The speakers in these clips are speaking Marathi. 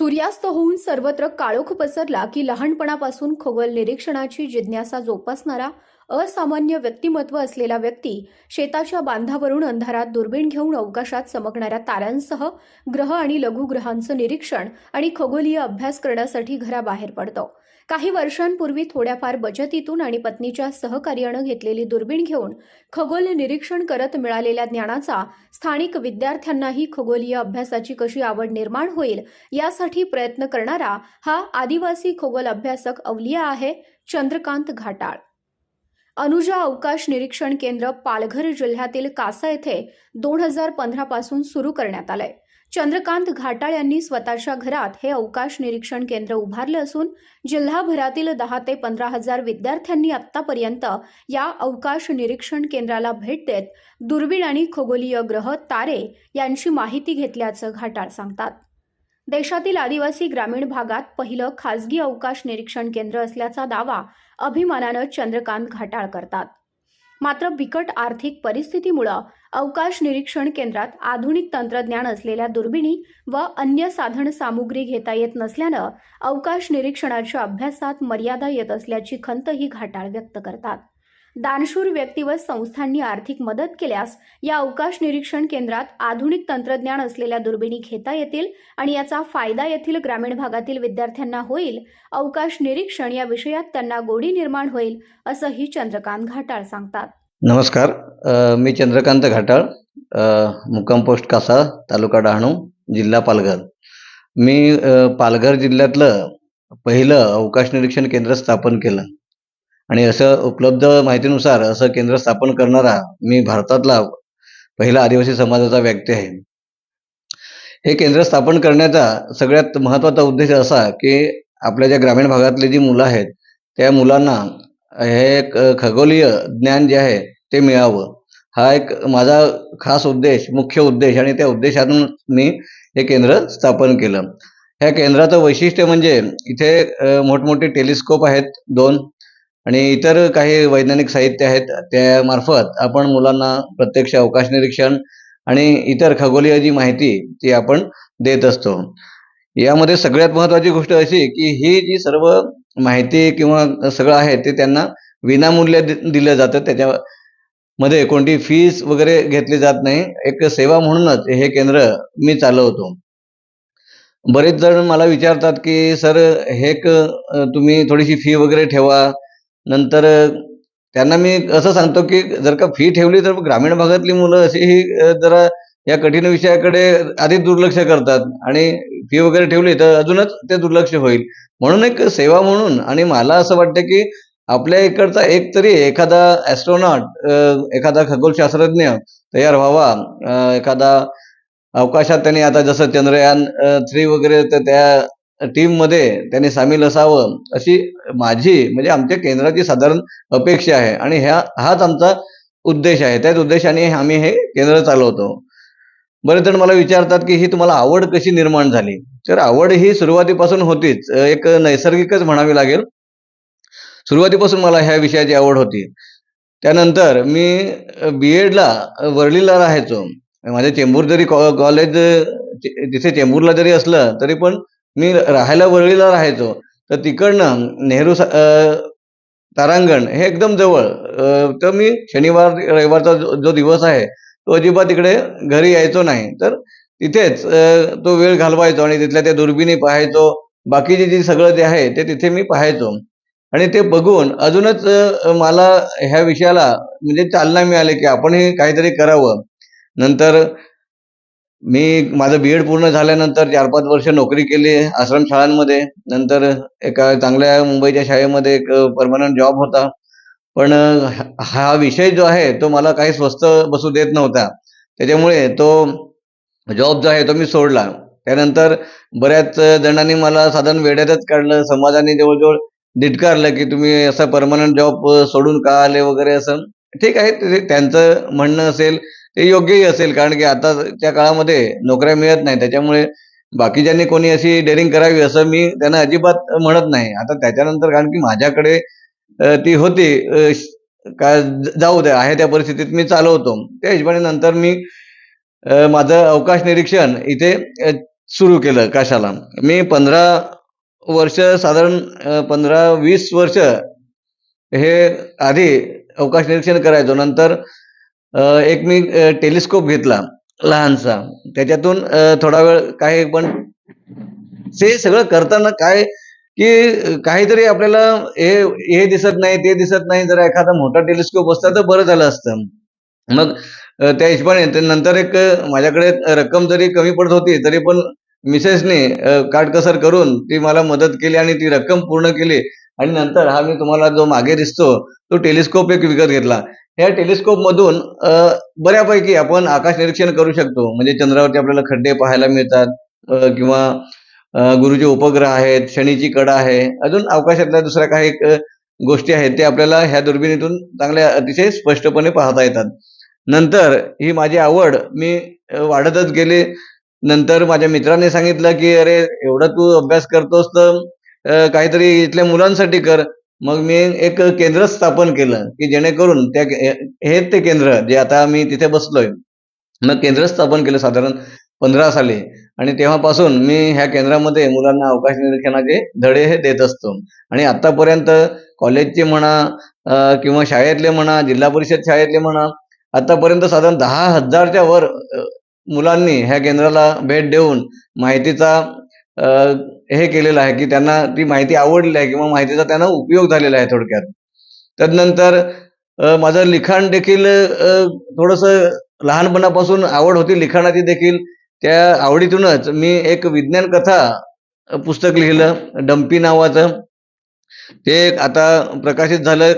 सूर्यास्त होऊन सर्वत्र काळोख पसरला की लहानपणापासून खगोल निरीक्षणाची जिज्ञासा जोपासणारा असामान्य व्यक्तिमत्व असलेला व्यक्ती शेताच्या बांधावरून अंधारात दुर्बीण घेऊन अवकाशात चमकणाऱ्या ताऱ्यांसह ग्रह आणि लघुग्रहांचं निरीक्षण आणि खगोलीय अभ्यास करण्यासाठी घराबाहेर पडतो. काही वर्षांपूर्वी थोड्याफार बचतीतून आणि पत्नीच्या सहकार्यानं घेतलेली दुर्बीण घेऊन खगोल निरीक्षण करत मिळालेल्या ज्ञानाचा स्थानिक विद्यार्थ्यांनाही खगोलीय अभ्यासाची कशी आवड निर्माण होईल यासाठी प्रयत्न करणारा हा आदिवासी खगोल अभ्यासक अवलिया आहे चंद्रकांत घाटाळ. अनुजा अवकाश निरीक्षण केंद्र पालघर जिल्ह्यातील कासा येथे दोन हजार पंधरापासून सुरू करण्यात आलंय. चंद्रकांत घाटाळ यांनी स्वतःच्या घरात हे अवकाश निरीक्षण केंद्र उभारले असून जिल्हाभरातील दहा ते पंधरा हजार विद्यार्थ्यांनी आतापर्यंत या अवकाश निरीक्षण केंद्राला भेट देत दुर्बीण आणि खगोलीय ग्रह तारे यांची माहिती घेतल्याचं घाटाळ सांगतात. देशातील आदिवासी ग्रामीण भागात पहिलं खासगी अवकाश निरीक्षण केंद्र असल्याचा दावा अभिमानानं चंद्रकांत घाटाळ करतात. मात्र बिकट आर्थिक परिस्थितीमुळं अवकाश निरीक्षण केंद्रात आधुनिक तंत्रज्ञान असलेल्या दुर्बिणी व अन्य साधन सामुग्री घेता येत नसल्यानं अवकाश निरीक्षणाच्या अभ्यासात मर्यादा येत असल्याची खंतही घाटाळ व्यक्त करतात. दानशूर व्यक्ती व संस्थांनी आर्थिक मदत केल्यास या अवकाश निरीक्षण केंद्रात आधुनिक तंत्रज्ञान असलेल्या दुर्बिणी घेता येतील आणि याचा फायदा येथील ग्रामीण भागातील विद्यार्थ्यांना होईल. अवकाश निरीक्षण या विषयात त्यांना गोडी निर्माण होईल असंही चंद्रकांत घाटाळ सांगतात. नमस्कार. मी चंद्रकांत घाटाळ मुक्काम पोस्ट कासा तालुका डहाणू जिल्हा पालघर. मी पालघर जिल्ह्यातलं पहिलं अवकाश निरीक्षण केंद्र स्थापन केलं. आणि असं उपलब्ध माहितीनुसार असं केंद्र स्थापन करणारा मी भारतातला पहिला आदिवासी समाजाचा व्यक्ती आहे. हे केंद्र स्थापन करण्याचा सगळ्यात महत्त्वाचा उद्देश असा की आपल्या ज्या ग्रामीण भागातली जी मुलं आहेत त्या मुलांना हे एक खगोलीय ज्ञान जे आहे ते मिळावं. हा एक माझा खास उद्देश मुख्य उद्देश आणि त्या उद्देशातून मी हे केंद्र स्थापन केलं. ह्या केंद्राचं वैशिष्ट्य म्हणजे इथे मोठमोठे टेलिस्कोप आहेत दोन. आणि इतर काही वैज्ञानिक साहित्य आहेत त्यामार्फत आपण मुलांना प्रत्यक्ष अवकाश निरीक्षण आणि इतर खगोलीय जी माहिती ती आपण देत असतो. यामध्ये सगळ्यात महत्त्वाची गोष्ट अशी की ही जी सर्व माहिती किंवा सगळं आहे ते त्यांना विनामूल्य दिलं जातं. त्याच्यामध्ये कोणती फीस वगैरे घेतली जात नाही. एक सेवा म्हणूनच हे केंद्र मी चालवतो. बरेच जण मला विचारतात की सर हे एक तुम्ही थोडीशी फी वगैरे ठेवा. नंतर त्यांना मी असं सांगतो की जर का फी ठेवली तर ग्रामीण भागातली मुलं अशी ही जरा या कठीण विषयाकडे आधी दुर्लक्ष करतात आणि फी वगैरे ठेवली तर अजूनच ते दुर्लक्ष होईल. म्हणून एक सेवा म्हणून आणि मला असं वाटतं की आपल्या इकडचा एक तरी एखादा ॲस्ट्रॉनॉट एखादा खगोलशास्त्रज्ञ तयार व्हावा. एखादा अवकाशात त्यांनी आता जसं चंद्रयान थ्री वगैरे तर त्या टीममध्ये त्यांनी सामील असावं अशी माझी म्हणजे आमच्या केंद्राची साधारण अपेक्षा आहे. आणि ह्या हाच आमचा उद्देश आहे. त्याच उद्देशाने आम्ही हे केंद्र चालवतो. बरेच जण मला विचारतात की ही तुम्हाला आवड कशी निर्माण झाली? तर आवड ही सुरुवातीपासून होतीच. एक नैसर्गिकच म्हणावी लागेल. सुरुवातीपासून मला ह्या विषयाची आवड होती. त्यानंतर मी बी एडला वरळीला राहायचो. माझे चेंबूर जरी कॉ- कॉलेज तिथे चेंबूरला जरी असलं तरी पण मी राहायला वरळीला राहायचो तर तिकडनं नेहरू सा- तारांगण हे एकदम जवळ. तर मी शनिवार रविवारचा जो जो दिवस आहे तो अजिबात तिकडे घरी यायचो नाही. तर तिथेच तो वेळ घालवायचो आणि तिथल्या त्या दुर्बिणी पाहायचो. बाकीचे जे सगळं जे आहे ते तिथे मी पाहायचो. आणि ते बघून अजूनच मला ह्या विषयाला म्हणजे चालना मिळाली की आपण हे काहीतरी करावं. नंतर मी माझं बी एड पूर्ण झाल्यानंतर चार पाच वर्ष नोकरी केली आश्रमशाळांमध्ये नंतर एका चांगल्या मुंबईच्या शाळेमध्ये एक परमनंट जॉब होता. पण हा विषय जो आहे तो मला काही स्वस्त बसू देत नव्हता. त्याच्यामुळे तो जॉब जो आहे तो मी सोडला. त्यानंतर बऱ्याच जणांनी मला साधारण वेड्यातच काढलं. समाजाने जवळजवळ धिटकारलं की तुम्ही असा परमनंट जॉब सोडून का आले वगैरे असं. ठीक आहे ते त्यांचं म्हणणं असेल. ते योग्यही असेल कारण की आताच्या काळामध्ये नोकऱ्या मिळत नाही. त्याच्यामुळे बाकीच्यांनी कोणी अशी डेअरिंग करावी असं मी त्यांना अजिबात म्हणत नाही. आता त्याच्यानंतर कारण की माझ्याकडे ती होती काय का जाऊ द्या आहे त्या परिस्थितीत मी चालवतो. त्या हिशोबाने नंतर मी माझं अवकाश निरीक्षण इथे सुरू केलं कशाला. मी पंधरा वर्ष साधारण पंधरा वीस वर्ष हे आधी अवकाश निरीक्षण करायचो. नंतर एक मी टेलिस्कोप घेतला लहानसा. त्याच्यातून थोडा वेळ काही पण ते सगळं करताना काय की काहीतरी आपल्याला हे हे दिसत नाही ते दिसत नाही. जर एखादा मोठा टेलिस्कोप असता तर बरं झालं असतं. मग त्या हिशोबाने नंतर एक माझ्याकडे रक्कम जरी कमी पडत होती तरी पण मिसेसने काटकसर करून ती मला मदत केली आणि ती रक्कम पूर्ण केली. आणि नंतर हा मी तुम्हाला जो मागे दिसतो तो टेलिस्कोप एक विकत घेतला. या टेलिस्कोप मधून बऱ्यापैकी आपण आकाश निरीक्षण करू शकतो. म्हणजे चंद्रावरती आपल्याला खड्डे पाहायला मिळतात किंवा गुरुचे उपग्रह आहेत शनीची कडा आहे. अजून अवकाशातल्या दुसऱ्या काही गोष्टी आहेत ते आपल्याला ह्या दुर्बिणीतून चांगल्या अतिशय स्पष्टपणे पाहता येतात. नंतर ही माझी आवड मी वाढतच गेले. नंतर माझ्या मित्राने सांगितलं की अरे एवढा तू अभ्यास करतोस तर काहीतरी इथल्या मुलांसाठी कर. मग मी एक केंद्र स्थापन केलं की जेणेकरून त्या हे ते केंद्र जे आता मी तिथे बसलोय मग केंद्र स्थापन केलं साधारण पंधरा साली. आणि तेव्हापासून मी ह्या केंद्रामध्ये मुलांना अवकाश निरीक्षणाचे धडे हे देत असतो. आणि आतापर्यंत कॉलेजचे म्हणा किंवा शाळेतले म्हणा जिल्हा परिषद शाळेतले म्हणा आतापर्यंत साधारण दहा हजारच्या वर मुलांनी ह्या केंद्राला भेट देऊन माहितीचा हे केलेलं आहे की त्यांना ती माहिती आवडली आहे किंवा माहितीचा त्यांना उपयोग झालेला आहे थोडक्यात. तदनंतर माझं लिखाण देखील थोडंसं लहानपणापासून आवड होती. लिखाणाची देखील त्या आवडीतूनच मी एक विज्ञान कथा पुस्तक लिहिलं डम्पी नावाचं. ते आता प्रकाशित झालं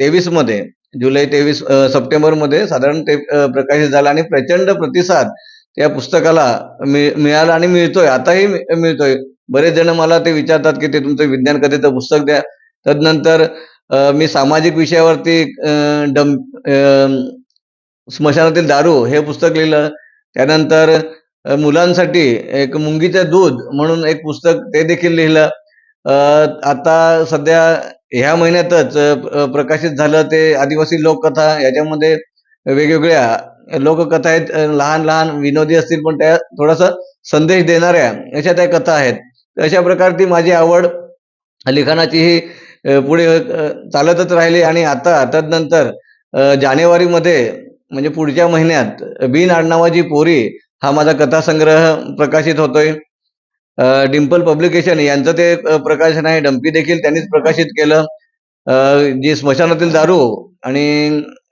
तेवीसमध्ये जुलै तेवीस सप्टेंबरमध्ये साधारण ते प्रकाशित झालं आणि प्रचंड प्रतिसाद त्या पुस्तकाला मि मिळाला आणि मिळतोय. आताही मिळतोय. बरेच जण मला ते विचारतात की ते तुमचं विज्ञान कथेचं पुस्तक द्या. तदनंतर मी सामाजिक विषयावरती डम अ, स्मशानातील दारू हे पुस्तक लिहिलं. त्यानंतर मुलांसाठी एक मुंगीचं दूध म्हणून एक पुस्तक ते देखील लिहिलं. आता सध्या ह्या महिन्यातच प्रकाशित झालं ते आदिवासी लोककथा. याच्यामध्ये वेगवेगळ्या लोककथा आहेत. लहान लहान विनोदी असतील पण त्या थोडासा संदेश देणाऱ्या अशा त्या कथा आहेत. अशा प्रकारची माझी आवड लिखाणाची ही पुढे चालतच राहिली. आणि आता तदनंतर नंतर जानेवारीमध्ये म्हणजे पुढच्या महिन्यात बिन आडनावाची पोरी हा माझा कथासंग्रह प्रकाशित होतोय. डिम्पल पब्लिकेशन यांचं ते प्रकाशन आहे. डम्पी देखील त्यांनीच प्रकाशित केलं. जी स्मशानातील दारू आणि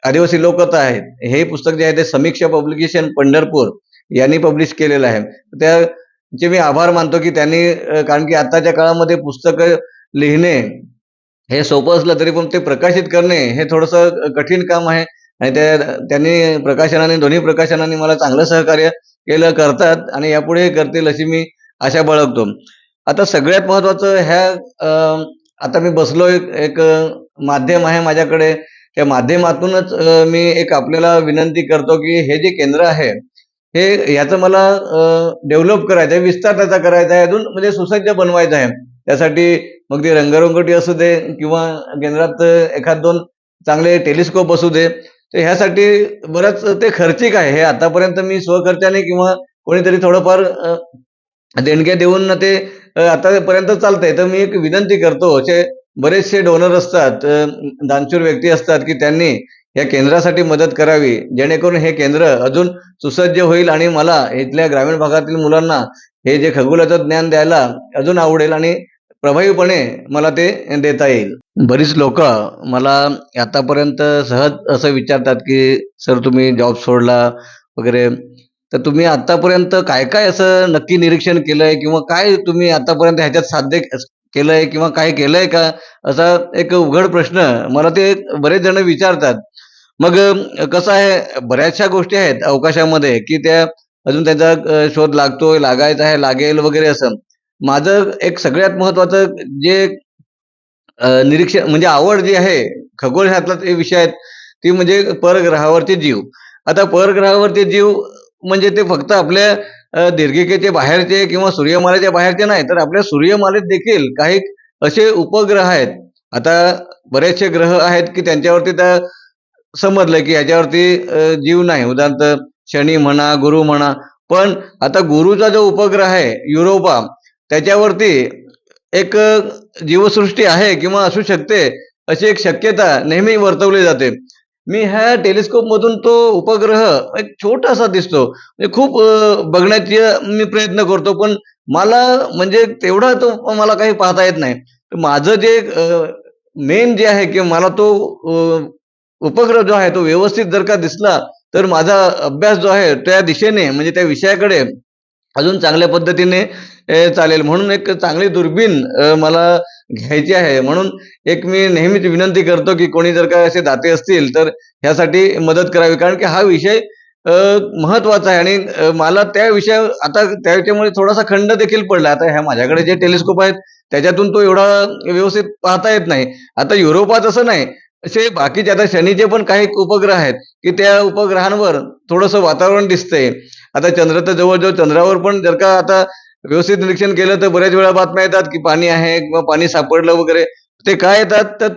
आदिवासी लोककथा आहेत. हे पुस्तक जे आहे ते समीक्षा पब्लिकेशन पंढरपूर यांनी पब्लिश केलेलं आहे. त्याचे मी आभार मानतो की त्यांनी कारण की आताच्या काळामध्ये पुस्तकं लिहिणे हे सोपं असलं तरी पण ते प्रकाशित करणे हे थोडंसं कठीण काम आहे. आणि त्या त्यांनी प्रकाशनाने दोन्ही प्रकाशनाने मला चांगलं सहकार्य केलं करतात. आणि यापुढे करतील अशी मी आशा बाळगतो. आता सगळ्यात महत्वाचं ह्या आता मी बसलोय एक एक माध्यम आहे माझ्याकडे. त्या माध्यमातूनच मी एक आपल्याला विनंती करतो की हे जे केंद्र आहे हे याचं मला डेव्हलप करायचं आहे विस्तार त्याचा करायचा आहे अजून म्हणजे सुसज्ज बनवायचं आहे. त्यासाठी मग ते रंगरंगोटी असू दे किंवा केंद्रात एखाद दोन चांगले टेलिस्कोप असू दे तर ह्यासाठी बरंच ते खर्चिक आहे. हे आतापर्यंत मी स्वखर्चाने किंवा कोणीतरी थोडंफार देणग्या देऊन ते आतापर्यंत चालतंय. तर मी एक विनंती करतो असे बरेचसे डोनर असतात दानशूर व्यक्ती असतात की त्यांनी या केंद्रासाठी मदत करावी जेणेकरून हे केंद्र अजून सुसज्ज होईल आणि मला इथल्या ग्रामीण भागातील मुलांना हे जे खगोलाचं ज्ञान द्यायला अजून आवडेल आणि प्रभावीपणे मला ते देता येईल. बरीच लोक मला आतापर्यंत सहज असं विचारतात की सर तुम्ही जॉब सोडला वगैरे तर तुम्ही आतापर्यंत काय काय असं नक्की निरीक्षण केलंय किंवा काय तुम्ही आतापर्यंत ह्याच्यात साध्य केलंय किंवा काय केलंय का? असा एक उघड प्रश्न. मला ते बरेच जण विचारतात. मग कसं आहे? बऱ्याचशा गोष्टी आहेत अवकाशामध्ये की त्या अजून त्यांचा शोध लागतोय लागायचा आहे लागेल वगैरे असं. माझं एक सगळ्यात महत्वाचं जे निरीक्षण म्हणजे आवड जी आहे खगोलशास्त्रात जे विषय आहेत ती म्हणजे परग्रहावरचे जीव. आता परग्रहावरचे जीव म्हणजे ते फक्त आपल्या दीर्घिकेचे बाहेरचे किंवा सूर्यमालेच्या बाहेरचे नाही तर आपल्या सूर्यमालेत देखील काही असे उपग्रह आहेत. आता बरेचसे ग्रह आहेत की त्यांच्यावरती त्या समजलं की याच्यावरती जीव नाही. उदाहरणार्थ शनी म्हणा गुरु म्हणा. पण आता गुरुचा जो उपग्रह आहे युरोपा त्याच्यावरती एक जीवसृष्टी आहे किंवा असू शकते अशी एक शक्यता नेहमी वर्तवली जाते. मी ह्या टेलिस्कोप मधून तो उपग्रह एक छोटासा दिसतो. म्हणजे खूप बघण्याची मी प्रयत्न करतो पण मला म्हणजे तेवढा तो मला काही पाहता येत नाही. माझं जे मेन जे आहे की मला तो उपग्रह जो आहे तो व्यवस्थित जर का दिसला तर माझा अभ्यास जो आहे त्या दिशेने म्हणजे त्या विषयाकडे अजून चांगल्या पद्धतीने चालेल. म्हणून एक चांगली दुर्बीण मला घ्यायची आहे. म्हणून एक मी नेहमीच विनंती करतो की कोणी जर का असे दाते असतील तर ह्यासाठी मदत करावी. कारण की हा विषय महत्त्वाचा आहे. आणि मला त्या विषय आता त्याच्यामुळे थोडासा खंड देखील पडला. आता ह्या माझ्याकडे जे टेलिस्कोप आहेत त्याच्यातून तो एवढा व्यवस्थित पाहता येत नाही. आता युरोपात असं नाही. असे बाकीचे आता शनीचे पण काही उपग्रह आहेत की त्या उपग्रहांवर थोडंसं वातावरण दिसतंय. आता चंद्र तर जवळजवळ चंद्रावर पण जर का आता व्यवस्थित निरीक्षण केलं तर बऱ्याच वेळा बातम्या येतात की पाणी आहे किंवा पाणी सापडलं वगैरे. ते काय येतात? तर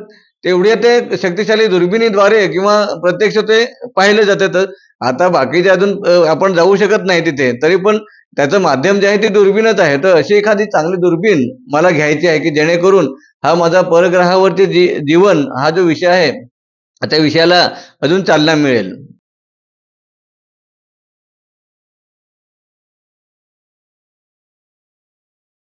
तेवढे ते शक्तिशाली दुर्बिणीद्वारे किंवा प्रत्यक्ष ते पाहिलं जाते. तर आता बाकीचे अजून आपण जाऊ शकत नाही तिथे. तरी पण त्याचं माध्यम जे आहे ते दुर्बीणच आहे. तर अशी एखादी चांगली दुर्बीण मला घ्यायची आहे की जेणेकरून हा माझा परग्रहावरती जी जीवन हा जो विषय आहे त्या विषयाला अजून चालना मिळेल.